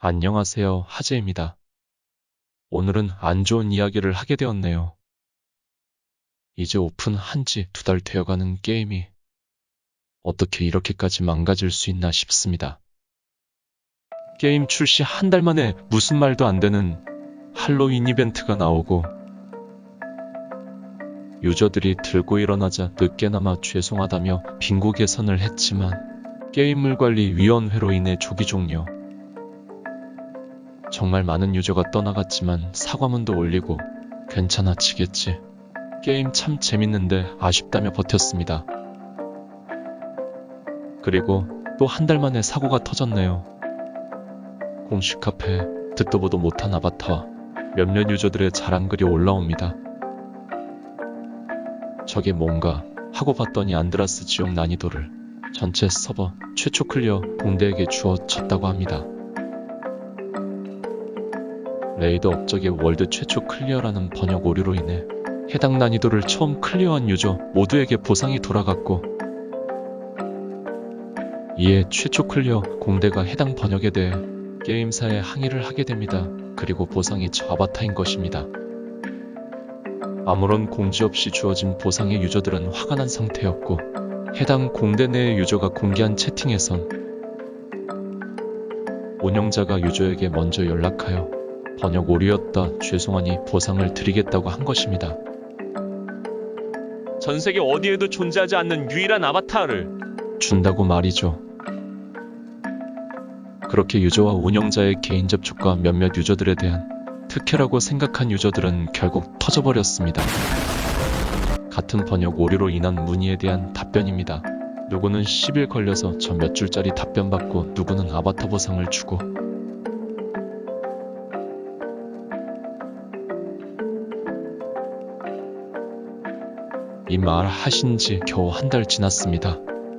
안녕하세요, 하재입니다. 오늘은 안 좋은 이야기를 하게 되었네요. 이제 오픈한 지 두 달 되어가는 게임이 어떻게 이렇게까지 망가질 수 있나 싶습니다. 게임 출시 한 달 만에 무슨 말도 안 되는 할로윈 이벤트가 나오고 유저들이 들고 일어나자 늦게나마 죄송하다며 빙고 개선을 했지만 게임물관리위원회로 인해 조기 종료. 정말 많은 유저가 떠나갔지만 사과문도 올리고 괜찮아지겠지. 게임 참 재밌는데 아쉽다며 버텼습니다. 그리고 또 한 달 만에 사고가 터졌네요. 공식 카페에 듣도 보도 못한 아바타와 몇몇 유저들의 자랑글이 올라옵니다. 저게 뭔가 하고 봤더니 안드라스 지옥 난이도를 전체 서버 최초 클리어 공대에게 주어졌다고 합니다. 레이더 업적의 월드 최초 클리어라는 번역 오류로 인해 해당 난이도를 처음 클리어한 유저 모두에게 보상이 돌아갔고 이에 최초 클리어 공대가 해당 번역에 대해 게임사에 항의를 하게 됩니다. 그리고 보상이 저 아바타인 것입니다. 아무런 공지 없이 주어진 보상의 유저들은 화가 난 상태였고 해당 공대 내의 유저가 공개한 채팅에선 운영자가 유저에게 먼저 연락하여 번역 오류였다 죄송하니 보상을 드리겠다고 한 것입니다. 전 세계 어디에도 존재하지 않는 유일한 아바타를 준다고 말이죠. 그렇게 유저와 운영자의 개인 접촉과 몇몇 유저들에 대한 특혜라고 생각한 유저들은 결국 터져버렸습니다. 같은 번역 오류로 인한 문의에 대한 답변입니다. 누구는 10일 걸려서 저 몇 줄짜리 답변 받고 누구는 아바타 보상을 주고 이 말 하신 지 겨우 한 달 지났습니다.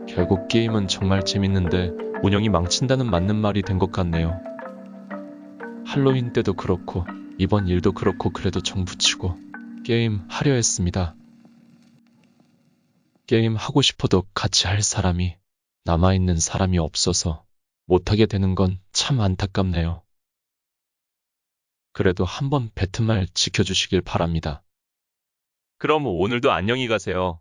결국 게임은 정말 재밌는데 운영이 망친다는 맞는 말이 된 것 같네요. 할로윈 때도 그렇고 이번 일도 그렇고 그래도 정붙이고 게임 하려 했습니다. 게임 하고 싶어도 같이 할 사람이 남아있는 사람이 없어서 못하게 되는 건 참 안타깝네요. 그래도 한번 뱉은 말 지켜주시길 바랍니다. 그럼 오늘도 안녕히 가세요.